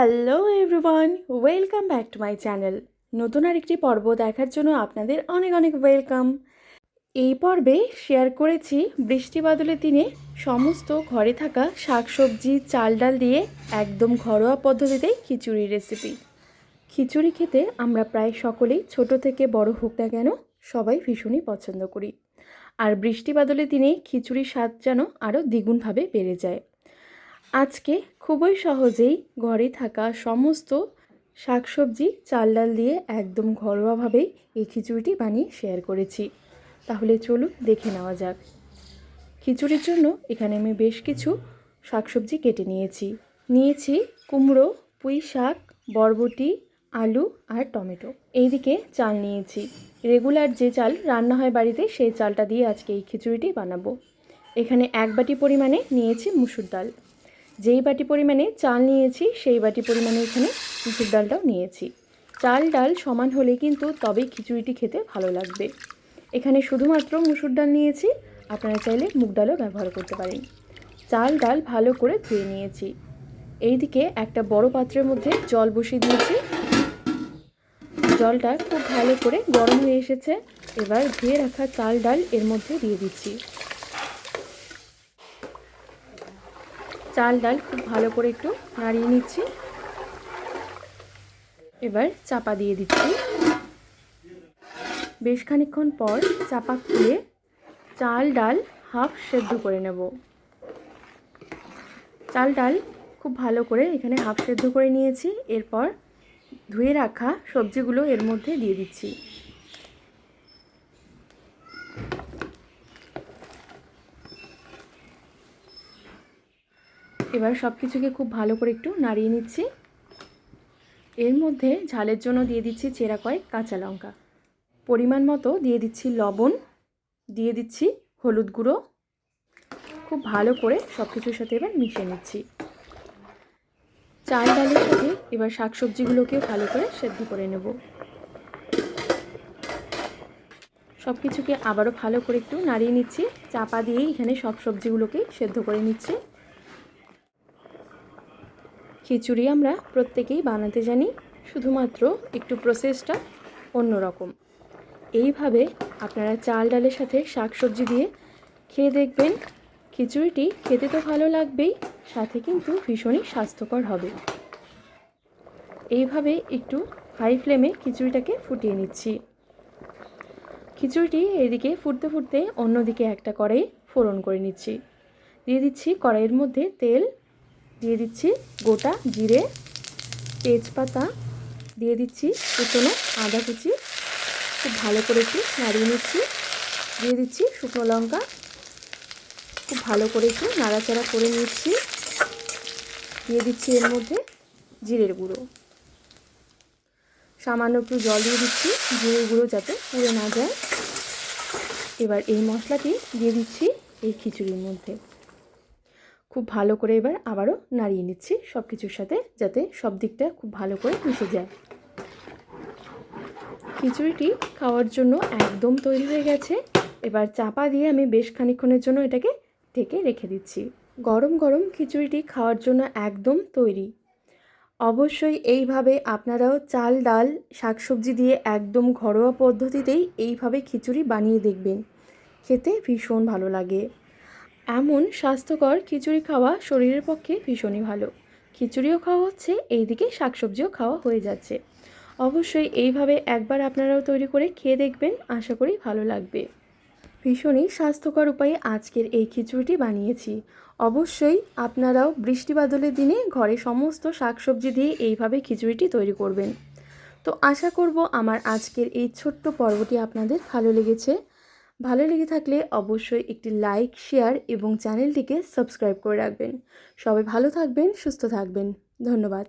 Hello everyone welcome back to my channel নতুন আরেকটি পর্ব দেখার জন্য আপনাদের অনেক অনেক ওয়েলকাম এই পর্বে শেয়ার করেছি বৃষ্টি বাদলের দিনে সমস্ত ঘরে থাকা শাকসবজি, চাল ডাল দিয়ে একদম ঘরোয়া পদ্ধতিতেই খিচুড়ি রেসিপি খিচুড়ি খেতে আমরা প্রায় সকলেই ছোট থেকে বড় হোক না কেন সবাই ভীষণই পছন্দ করি। আর বৃষ্টি বাদলের দিনে খিচুড়ির স্বাদ যেন আরও দ্বিগুণভাবে বেড়ে যায়। আজকে খুবই সহজেই ঘরে থাকা সমস্ত শাকসবজি চাল ডাল দিয়ে একদম ঘরোয়াভাবেই এই খিচুড়িটি বানিয়ে শেয়ার করেছি। তাহলে চলুন দেখে নেওয়া যাক। খিচুড়ির জন্য এখানে আমি বেশ কিছু শাকসবজি কেটে নিয়েছি। নিয়েছি কুমড়ো, পুঁই শাক, বরবটি, আলু আর টমেটো। এইদিকে চাল নিয়েছি। রেগুলার যে চাল রান্না হয় বাড়িতে, সেই চালটা দিয়ে আজকে এই খিচুড়িটি বানাবো। এখানে এক বাটি পরিমাণে নিয়েছি মুসুর ডাল। যেই বাটি পরিমাণে চাল নিয়েছি, সেই বাটি পরিমাণে এখানে মুসুর ডালটাও নিয়েছি। চাল ডাল সমান হলে কিন্তু তবেই খিচুড়িটি খেতে ভালো লাগবে। এখানে শুধুমাত্র মুসুর ডাল নিয়েছি, আপনারা চাইলে মুগ ডালও ব্যবহার করতে পারেন। চাল ডাল ভালো করে ধুয়ে নিয়েছি। এইদিকে একটা বড় পাত্রের মধ্যে জল বসিয়ে দিয়েছি। জলটা খুব ভালো করে গরম হয়ে এসেছে। এবার ধুয়ে রাখা চাল ডাল এর মধ্যে দিয়ে দিচ্ছি। চাল ডাল খুব ভালো করে একটু নাড়িয়ে নিচ্ছি। এবার চাপা দিয়ে দিচ্ছি। বেশ খানিক্ষণ পর চাপা খুলে চাল ডাল হাফ সেদ্ধ করে নেব। চাল ডাল খুব ভালো করে এখানে হাফ সেদ্ধ করে নিয়েছি। এরপর ধুয়ে রাখা সবজিগুলো এর মধ্যে দিয়ে দিচ্ছি। এবার সব কিছুকে খুব ভালো করে একটু নাড়িয়ে নিচ্ছি। এর মধ্যে ঝালের জন্য দিয়ে দিচ্ছি চেরা কয়েক কাঁচা লঙ্কা। পরিমাণ মতো দিয়ে দিচ্ছি লবণ, দিয়ে দিচ্ছি হলুদ গুঁড়ো। খুব ভালো করে সব কিছুর সাথে এবার মিশিয়ে নিচ্ছি। চাল ডালের সাথে এবার শাকসবজিগুলোকে ভালো করে সেদ্ধ করে নেব। সব কিছুকে আবারও ভালো করে একটু নাড়িয়ে নিচ্ছি। চাপা দিয়েই এখানে সব সবজিগুলোকে সেদ্ধ করে নিচ্ছি। খিচুড়ি আমরা প্রত্যেকেই বানাতে জানি, শুধুমাত্র একটু প্রসেসটা অন্যরকম। এইভাবে আপনারা চাল ডালের সাথে শাকসবজি দিয়ে খেয়ে দেখবেন, খিচুড়িটি খেতে তো ভালো লাগবেই, সাথে কিন্তু ভীষণই স্বাস্থ্যকর হবে। এইভাবে একটু হাই ফ্লেমে খিচুড়িটাকে ফুটিয়ে নিচ্ছি। খিচুড়িটি এদিকে ফুটতে ফুটতে অন্যদিকে একটা কড়াই ফোড়ন করে নিচ্ছি। দিয়ে দিচ্ছি কড়াইয়ের মধ্যে তেল দিয়ে দিচ্ছি গোটা জিরে, তেজপাতা, দিয়ে দিচ্ছি কুচনো আদা কুচি। খুব ভালো করে একটু নাড়িয়ে নিচ্ছি। দিয়ে দিচ্ছি শুকনো লঙ্কা। খুব ভালো করে একটু নাড়াচাড়া করে নিচ্ছি। দিয়ে দিচ্ছি এর মধ্যে জিরের গুঁড়ো। সামান্য একটু জল দিয়ে দিচ্ছি, জিরের গুঁড়ো যাতে পুড়ে না যায়। এবার এই মশলাটি দিয়ে দিচ্ছি এই খিচুড়ির মধ্যে। খুব ভালো করে এবার আবারও নাড়িয়ে নিচ্ছি সব কিছুর সাথে যাতে সব দিকটা খুব ভালো করে মিশে যায়। খিচুড়িটি খাওয়ার জন্য একদম তৈরি হয়ে গেছে। এবার চাপা দিয়ে আমি বেশ খানিক্ষণের জন্য এটাকে ঢেকে রেখে দিচ্ছি। গরম গরম খিচুড়িটি খাওয়ার জন্য একদম তৈরি। অবশ্যই এইভাবে আপনারাও চাল, ডাল, শাকসবজি দিয়ে একদম ঘরোয়া পদ্ধতিতেই এইভাবে খিচুড়ি বানিয়ে দেখবেন। খেতে ভীষণ ভালো লাগে। এমন স্বাস্থ্যকর খিচুড়ি খাওয়া শরীরের পক্ষে ভীষণই ভালো। খিচুড়িও খাওয়া হচ্ছে, এইদিকে শাকসবজিও খাওয়া হয়ে যাচ্ছে। অবশ্যই এইভাবে একবার আপনারাও তৈরি করে খেয়ে দেখবেন, আশা করি ভালো লাগবে। ভীষণই স্বাস্থ্যকর উপায়ে আজকের এই খিচুড়িটি বানিয়েছি। অবশ্যই আপনারাও বৃষ্টি বাদলের দিনে ঘরে সমস্ত শাকসবজি দিয়ে এইভাবে খিচুড়িটি তৈরি করবেন। তো আশা করব আমার আজকের এই ছোট্ট পর্বটি আপনাদের ভালো লেগেছে। ভালো লেগে থাকলে অবশ্যই একটি লাইক শেয়ার এবং চ্যানেলটিকে সাবস্ক্রাইব করে রাখবেন। সবাই ভালো থাকবেন, সুস্থ থাকবেন। ধন্যবাদ।